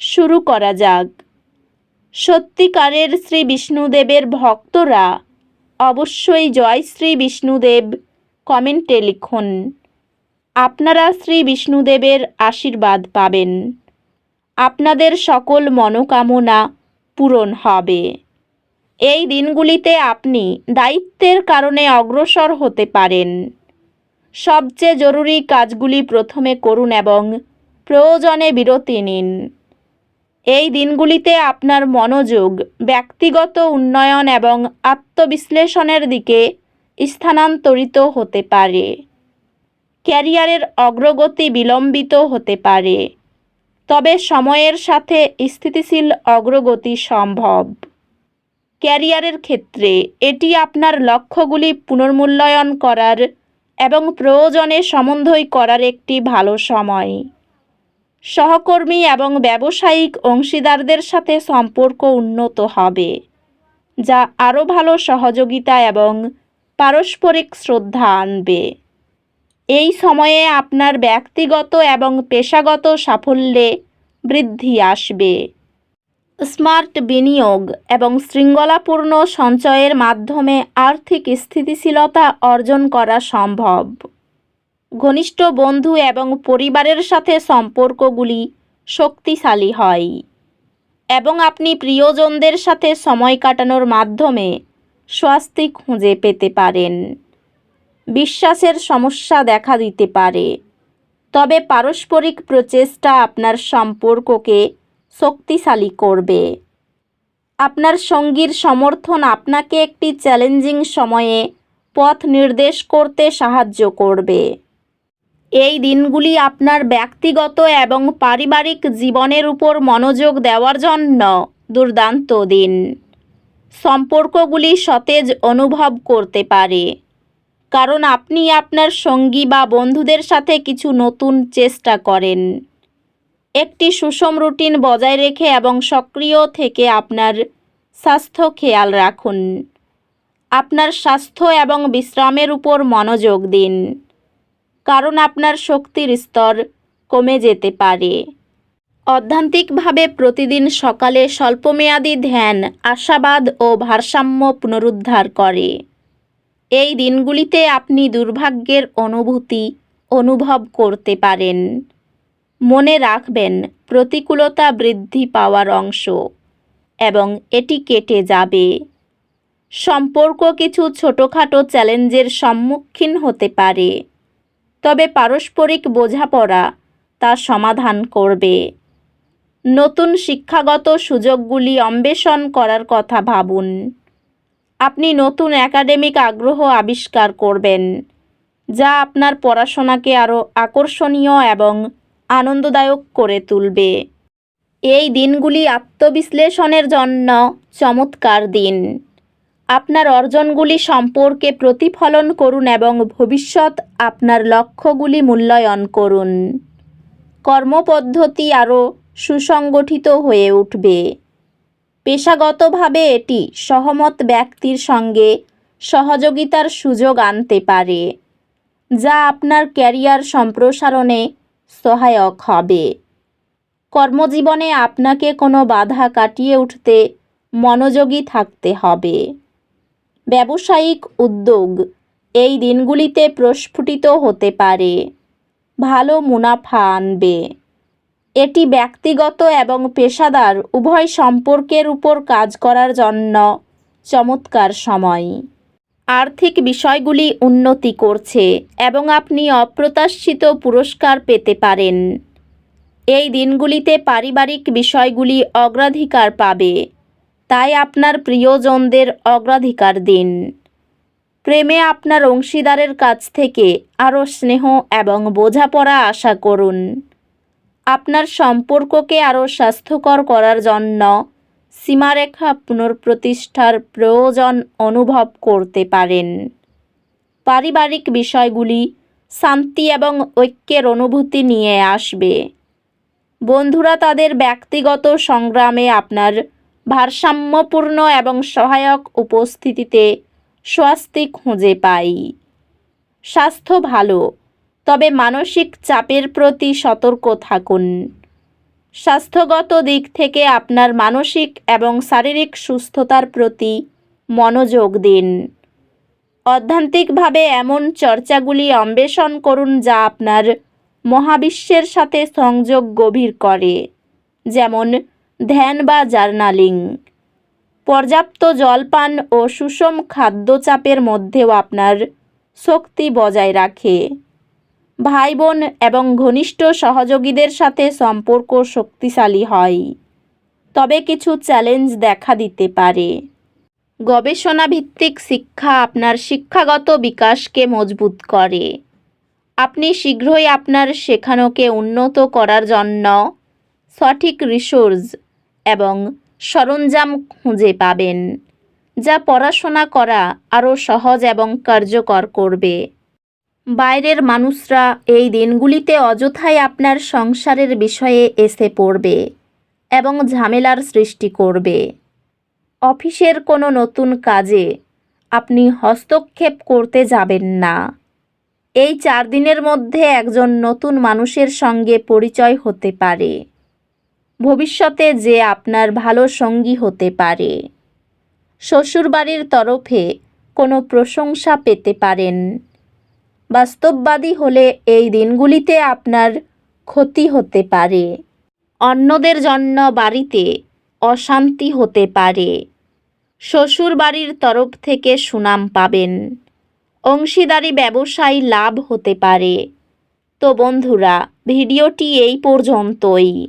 শুরু করা যাক। সত্যিকারের শ্রী বিষ্ণুদেবের ভক্তরা অবশ্যই জয় শ্রী বিষ্ণুদেব কমেন্টে লিখুন। আপনারা শ্রী বিষ্ণুদেবের আশীর্বাদ পাবেন। আপনাদের সকল মনোকামনা পূরণ হবে। এই দিনগুলিতে আপনি দায়িত্বের কারণে অগ্রসর হতে পারেন। সবচেয়ে জরুরি কাজগুলি প্রথমে করুন এবং প্রয়োজনে বিরতি নিন। এই দিনগুলিতে আপনার মনোযোগ, ব্যক্তিগত উন্নয়ন এবং আত্মবিশ্লেষণের দিকে স্থানান্তরিত হতে পারে। ক্যারিয়ারের অগ্রগতি বিলম্বিত হতে পারে। তবে সময়ের সাথে স্থিতিশীল অগ্রগতি সম্ভব। ক্যারিয়ারের ক্ষেত্রে এটি আপনার লক্ষ্যগুলি পুনর্মূল্যায়ন করার এবং প্রয়োজনে সমন্বয় করার একটি ভালো সময়। সহকর্মী এবং ব্যবসায়িক অংশীদারদের সাথে সম্পর্ক উন্নত হবে, যা আরও ভালো সহযোগিতা এবং পারস্পরিক শ্রদ্ধা আনবে। এই সময়ে আপনার ব্যক্তিগত এবং পেশাগত সাফল্যে বৃদ্ধি আসবে। স্মার্ট বিনিয়োগ এবং শৃঙ্খলাপূর্ণ সঞ্চয়ের মাধ্যমে আর্থিক স্থিতিশীলতা অর্জন করা সম্ভব। ঘনিষ্ঠ বন্ধু এবং পরিবারের সাথে সম্পর্কগুলি শক্তিশালী হয়। এবং আপনি প্রিয়জনদের সাথে সময় কাটানোর মাধ্যমে স্বস্তি খুঁজে পেতে পারেন। বিশ্বাসের সমস্যা দেখা দিতে পারে। তবে পারস্পরিক প্রচেষ্টা আপনার সম্পর্ককে শক্তিশালী করবে। আপনার সঙ্গীর সমর্থন আপনাকে একটি চ্যালেঞ্জিং সময়ে পথ নির্দেশ করতে সাহায্য করবে। এই দিনগুলি আপনার ব্যক্তিগত এবং পারিবারিক জীবনের উপর মনোযোগ দেওয়ার জন্য দুর্দান্ত দিন। সম্পর্কগুলি সতেজ অনুভব করতে পারে। কারণ আপনি আপনার সঙ্গী বা বন্ধুদের সাথে কিছু নতুন চেষ্টা করেন। একটি সুষম রুটিন বজায় রেখে এবং সক্রিয় থেকে আপনার স্বাস্থ্য খেয়াল রাখুন। আপনার স্বাস্থ্য এবং বিশ্রামের উপর মনোযোগ দিন। কারণ আপনার শক্তির স্তর কমে যেতে পারে। অধ্যান্তিকভাবে প্রতিদিন সকালে স্বল্পমেয়াদী ধ্যান, আশাবাদ ও ভারসাম্য পুনরুদ্ধার করে। এই দিনগুলিতে আপনি দুর্ভাগ্যের অনুভূতি অনুভব করতে পারেন। মনে রাখবেন, প্রতিকূলতা বৃদ্ধি পাওয়ার অংশ এবং এটি কেটে যাবে। সম্পর্ক কিছু ছোটোখাটো চ্যালেঞ্জের সম্মুখীন হতে পারে। তবে পারস্পরিক বোঝাপড়া তা সমাধান করবে। নতুন শিক্ষাগত সুযোগগুলি অন্বেষণ করার কথা ভাবুন। আপনি নতুন একাডেমিক আগ্রহ আবিষ্কার করবেন, যা আপনার পড়াশোনাকে আরও আকর্ষণীয় এবং আনন্দদায়ক করে তুলবে। এই দিনগুলি আত্মবিশ্লেষণের জন্য চমৎকার দিন। আপনার অর্জনগুলি সম্পর্কে প্রতিফলন করুন এবং ভবিষ্যৎ আপনার লক্ষ্যগুলি মূল্যায়ন করুন। কর্মপদ্ধতি আরও সুসংগঠিত হয়ে উঠবে। পেশাগতভাবে এটি সহমত ব্যক্তির সঙ্গে সহযোগিতার সুযোগ আনতে পারে, যা আপনার ক্যারিয়ার সম্প্রসারণে সহায়ক হবে। কর্মজীবনে আপনাকে কোনো বাধা কাটিয়ে উঠতে মনোযোগী থাকতে হবে। ব্যবসায়িক উদ্যোগ। এই দিনগুলিতে প্রস্ফুটিত হতে পারে। ভালো মুনাফা আনবে। এটি ব্যক্তিগত এবং পেশাদার উভয় সম্পর্কের উপর কাজ করার জন্য চমৎকার সময়। আর্থিক বিষয়গুলি উন্নতি করছে এবং আপনি অপ্রত্যাশিত পুরস্কার পেতে পারেন। এই দিনগুলিতে পারিবারিক বিষয়গুলি অগ্রাধিকার পাবে। তাই আপনার প্রিয়জনদের অগ্রাধিকার দিন। প্রেমে আপনার অংশীদারের কাছ থেকে আরও স্নেহ এবং বোঝাপড়া আশা করুন। আপনার সম্পর্ককে আরও স্বাস্থ্যকর করার জন্য সীমারেখা পুনঃপ্রতিষ্ঠার প্রয়োজন অনুভব করতে পারেন। পারিবারিক বিষয়গুলি শান্তি এবং ঐক্যের অনুভূতি নিয়ে আসবে। বন্ধুরা, তাদের ব্যক্তিগত সংগ্রামে আপনার ভারসাম্যপূর্ণ এবং সহায়ক উপস্থিতিতে স্বস্তি খুঁজে পাই। স্বাস্থ্য ভালো, তবে মানসিক চাপের প্রতি সতর্ক থাকুন। স্বাস্থ্যগত দিক থেকে আপনার মানসিক এবং শারীরিক সুস্থতার প্রতি মনোযোগ দিন। অধ্যান্তিকভাবে এমন চর্চাগুলি অন্বেষণ করুন যা আপনার মহাবিশ্বের সাথে সংযোগ গভীর করে। যেমন ধ্যান বা জার্নালিং। পর্যাপ্ত জলপান ও সুষম খাদ্যচাপের মধ্যেও আপনার শক্তি বজায় রাখে। ভাই বোন এবং ঘনিষ্ঠ সহযোগীদের সাথে সম্পর্ক শক্তিশালী হয়। তবে কিছু চ্যালেঞ্জ দেখা দিতে পারে। গবেষণা ভিত্তিক শিক্ষা আপনার শিক্ষাগত বিকাশকে মজবুত করে। আপনি শীঘ্রই আপনার শেখানোকে উন্নত করার জন্য সঠিক রিসোর্স এবং সরঞ্জাম খুঁজে পাবেন, যা পড়াশোনা করা আরও সহজ এবং কার্যকর করবে। বাইরের মানুষরা এই দিনগুলিতে অযথাই আপনার সংসারের বিষয়ে এসে পড়বে এবং ঝামেলার সৃষ্টি করবে। অফিসের কোনো নতুন কাজে আপনি হস্তক্ষেপ করতে যাবেন না। এই চার দিনের মধ্যে একজন নতুন মানুষের সঙ্গে পরিচয় হতে পারে। ভবিষ্যতে যে আপনার ভালো সঙ্গী হতে পারে। শ্বশুরবাড়ির তরফে কোনো প্রশংসা পেতে পারেন। বাস্তববাদী হলে এই দিনগুলিতে আপনার ক্ষতি হতে পারে। অন্যদের জন্য বাড়িতে অশান্তি হতে পারে। শ্বশুর বাড়ির তরফ থেকে সুনাম পাবেন। অংশীদারি ব্যবসায় লাভ হতে পারে। তো বন্ধুরা, ভিডিওটি এই পর্যন্তই।